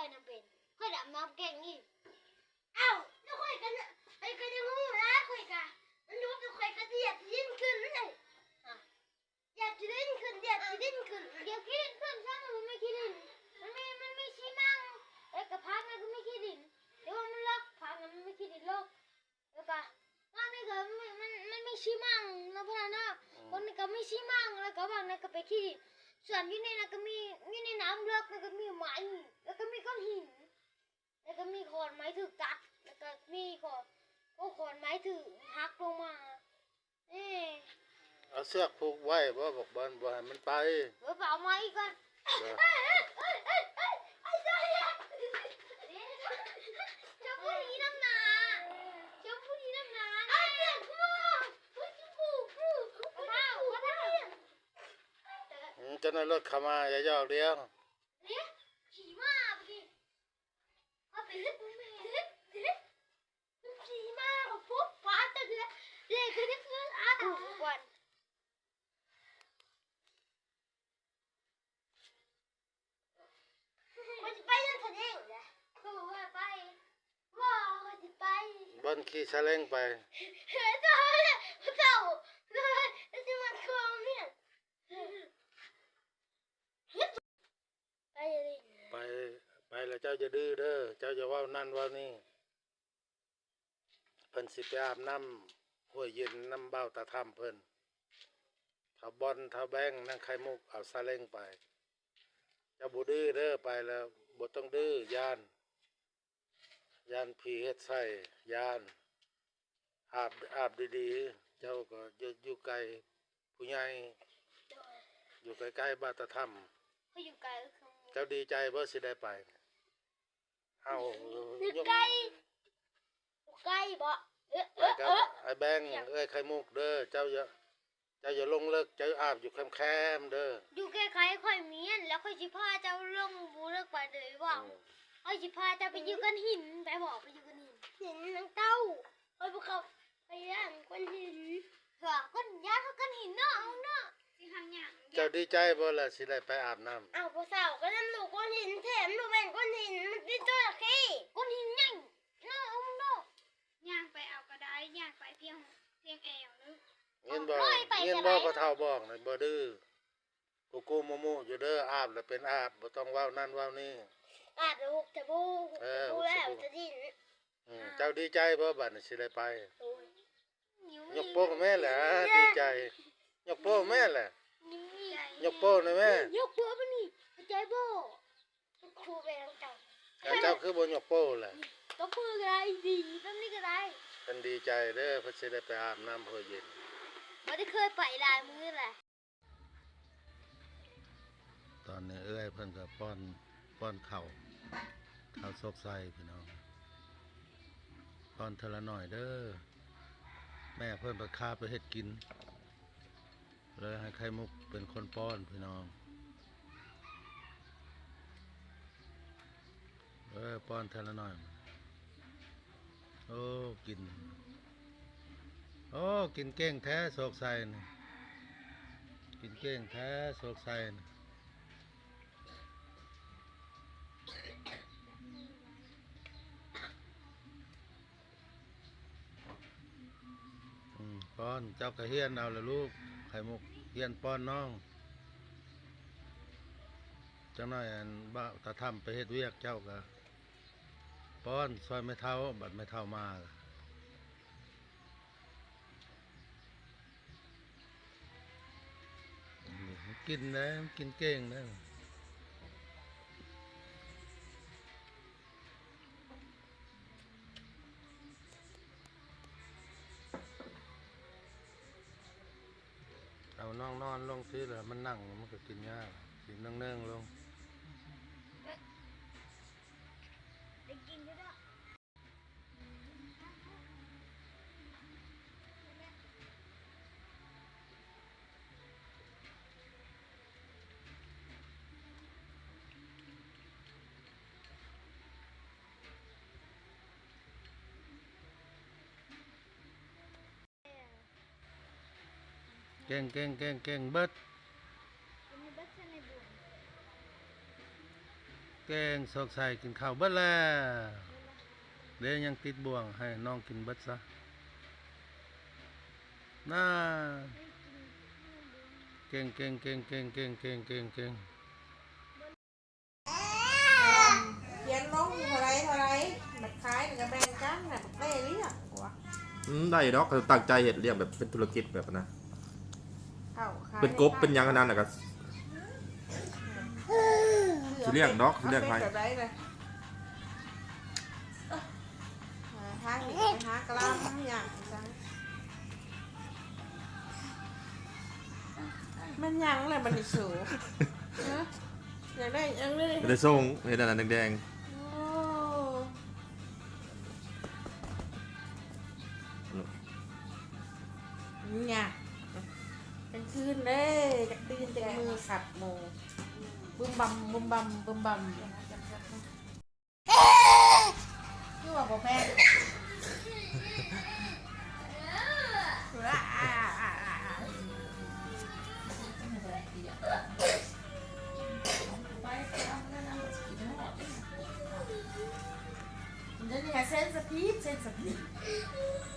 อยน้ำเป็นค่อยดำน้ำเก่งอีกเอ้าแล้วค่อยกันน่ะไอ้กันยังงูนะค่อยกันมันรู้เป็นค่อยกันเหยียบดิ้นขึ้นเลยอะเหยียบดิ้นขึ้นเหยียบดิ้นขึ้นเหยียบดิ้นขึ้นช่างมันไม่คิดดินมันไม่มันไม่ชี้มั่งไอ้กระพักนั่นก็ไม่คิดดินเดี๋ยวมันล็อกพักนั้นมันไม่คิดดินล็อกแล้วก็ว่านี่ก็มันมันมันไม่ชี้มั่งนะพวกนั้นเนาะคนนี้ก็ไม่ชี้มั่งแล้วก็บางนั้นก็ไปขี้ดินส่วนที่นี่นะก็มีมีในน้ำเลือกแล้วก็มีไม้แล้วก็มีก้อนหิน แล้วก็มีขอนไม้ถือกัด แล้วก็มีขอน ก็ขอนไม้ถือหักลงมาเอ๊ะเอาเสือกผูกไว้บ่บอกบอลบ่ให้มันไปเดี๋ยวไปเอาไม้ก่อนเด้อเอ้ยเอ้ยเอ้ยเอ้ยเอ้ยไอ้เจ้าเนี่ยเจ้าผู้นี้น้ำหนาเจ้าผู้นี้น้ำหนาไอ้เด็กมูเฮ้ยจมูกมูมูเท้ามูเท้าอืมเจานายรถเข้ามาอย่าหยอกเดียวเนี่ยขี่มาเมื่อกี้เอาไปเล็บแม่เล็บเล็บมันขี่มาเอาปุ๊บฟ้าจะเดือดเด็กคนนี้คืออ้าววันมันจะไปยังทะเลเหรอก็บอกว่าไปว่าเขาจะไป บ อลขี่ซาเล้งไปเจ้าไปไปแล้วเจ้าจะดื้อเด้อเจ้าจะว้านั่นว้านี่เพิ่นสิไปอาบน้ำห้วยเย็นน้ำเบ้าตาถ้ำเพิ่นถ้าบอลถ้าแบงนั่งไข่มุกเอาซาเล้งไปเจ้าบ่ดื้อเด้อไปแล้วบ่ต้องดื้อย่าน ย่านผีเฮ็ดใส่ย่านอาบอาบดีๆ เจ้าก็อย่าอยู่ไกลผู้ใหญ่อยู่ใกล้ๆบ้านตาถ้ำเขาอยู่ไกลก็คือเจ้าดีใจบ่สิได้ไป เอาอยู่ไกลอยู่ไกลบ่เอ๊ะไปเอ๊ะกับเอ๊ะไอ้แบงค์เอ้ยไข่มุกเด้อเจ้าอย่าเจ้าอย่าลงเลิกเจ้าอาบอยู่แคมๆเด้ออยู่ใกล้ๆค่อยเมียนแล้วค่อยสิพาเจ้าลงบูเลิกไปเลยว่าอืม ค่อยสิพาเจ้าไปอยู่กันหินไปบอกไปอยู่กันหินหินนังเต้าค่อยพวกเขาไปย่างก้อนหินเหรอก้อนย่างเขาก้อนหินเนาะเอาเนาะสิทำอย่างเจ้าดีใจบ่ล่ะสิได้ไปอาบน้ำอ้าวพวกสาวก็นั่นหนูก้อนหินแถมหนูเป็นก้อนหินมันเป็นจระเข้ก้อนหินใหญ่เนาะเอาเนาะย่างไปเอาก็ได้ย่างไปเพียงเพียงแอวนึกเงินบ่เอาร้อยไปเงินจะบ่ได้พอเฒ่าบอกน่ะบ่ดื้อกูกูมูมูอยู่เด้ออาบแล้วเป็นอาบบ่ต้องเว้านั่นเว้านี่ อาจจะหกจะบูเออบูหกแล้จะวบูจะดินอืมเจ้าดีใจบ่บัดนี้สิได้ไป โอ้ยยกโป้งแม่แหละดีใจ ยกโป้งแม่แหละนี่ยกโป้งนะแม่ยกหัวมันนี่เข้าใจบ่ครูไปทางเก่าแล้วเจ้าคือบ่ยกโป้งแหละก็มือก็ได้ดีแบบนี้ก็ได้เพิ่นดีใจเด้อเพิ่นสิได้ไปอาบน้ำห้วยเย็นไม่ได้เคยไปลายมือแหละตอนนี้เอ้ยเพิ่นก็ป้อน ป้อนเข้าวข้าซกใส่พี่น้องป้อนเทอละหน่อยเด้อแม่เพิ่นไปคาไปเฮ็ดกิน เลยให้ไข่มุกเป็นคนป้อนพี่น้องเออป้อนเทอละหน่อยโอ้กินโอ้กินเก่งแท้โศกใส่นี่กินเก่งแท้โศกใส่นี่อืม ป้อนเจ้ากระเฮียนเอาละลูกไข่มุกเฮียนป้อนน้องจังน้อยอันบ้าตาทำไปเฮ็ดเวียกเจ้าก็ป้อนซอยไม่เท่าบัดไม่เท่ามาล่ะอืมมันกินนะกินเก่งนะ น้องนอนลงสิแล้วมันนั่งมันก็กินยากกินนั่งเนื่องๆลง ได้กินก็ได้ เก่งเก่งเก่งเก่งเบิดมันมีบัตรในบุญตแกงสอกใส่กินข้าวเบิดแล้วเดี๋ยวยังติดบ่วงให้น้องกินเบิดซะน่าเก่งเก่งเก่งเก่งเก่งเก่งเก่งเก่งเขียนลงเท่าไรเท่าไรบัดขายกับแบ่งกันน่ะบักเต้เรียกว่ะอืมได้ดอกเขาตั้งใจเห็ดเรียกแบบเป็นธุรกิจแบบนะเข้าขายเป็นกบเป็นหยังขนาดนั้นน่ะก็ สิเรียกดอกสิเรียกใครอาป็นแบบไรเลยหาทางนี้ไปหากระลำอย่างจังมันยังเลยมันสูงฮะอยากได้ยังได้ไม่ได้ส่งเห็ดอันนั้นแดงโอ้เนี่ย เป็นคืนเลยจากตีนจากมือขัดโมบึมบัมบึมบัมบึมบัมคือว่าบ่แม่นมันะเนี่ยเส้นสปีดเส้นสปีด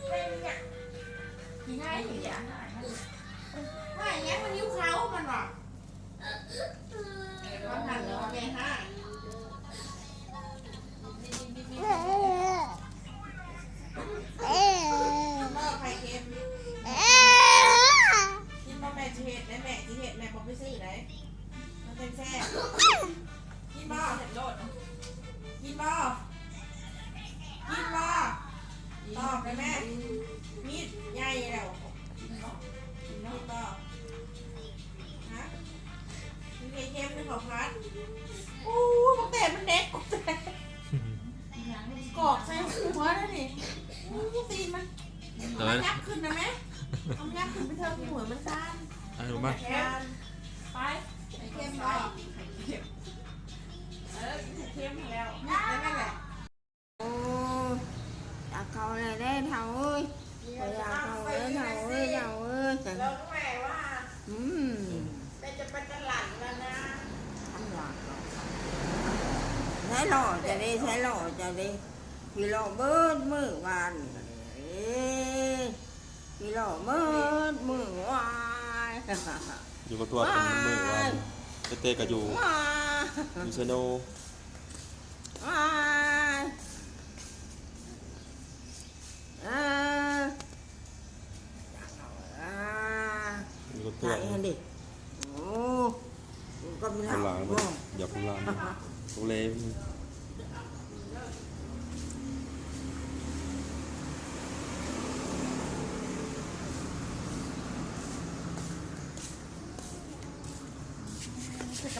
เป็นเนี่ยกินง่ายอย่าง ว่าอย่างนี้มันนิ้วเขามันว่ะมันหันแล้วไงฮะ ไข่เค็มในของพัดอู้มันแต่มันเด็กกูแต่กรอกใส่หัวแล้วนี่อู้ตีนมันๆเอายักขึ้นนะแม่เอายักขึ้นไปเถอะหัวมันซ่านเอาดูมาแค่ไปไข่เค็มไปเออไข่เค็มแล้วนี่นั่นแหละโอ้อยากเขาเลยได้เท่าเอ้ยอยากเขาเลยเท่าเอ้ยเท่าเอ้ยแล้วแม่ว่าอืมแม่จะไปตลาดแล้วนะ ทำหลักใช้ หล่อจะได้ใช้หล่อจะได้พี่หล่อเบิดมือวันเอ้ยพี่หล่อเบิดมือวายอยู่กับตัวเป็นมือว่าเต้ๆก็อยู่วายอยู่เซโนวายเอออ่าอยู่กับตัวใส่ให้ดิโอ้ก็มีข้างหลังโอ้หยอกข้างหลังโอเล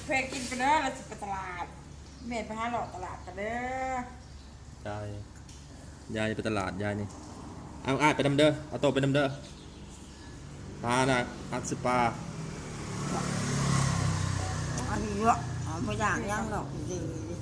ซื้อกาแฟกินไปเด้อแล้วจะไปตลาดแม่ไปหาหลอกตลาดกันเด้อยายยายไปตลาดยายนี่เอาอ้ายไปนำเด้อเอาโตะไปนำเด้อปลาน่ะอัดสิปลาอันนี้เยอะเอาไม่อยากย่างหรอกจริงๆ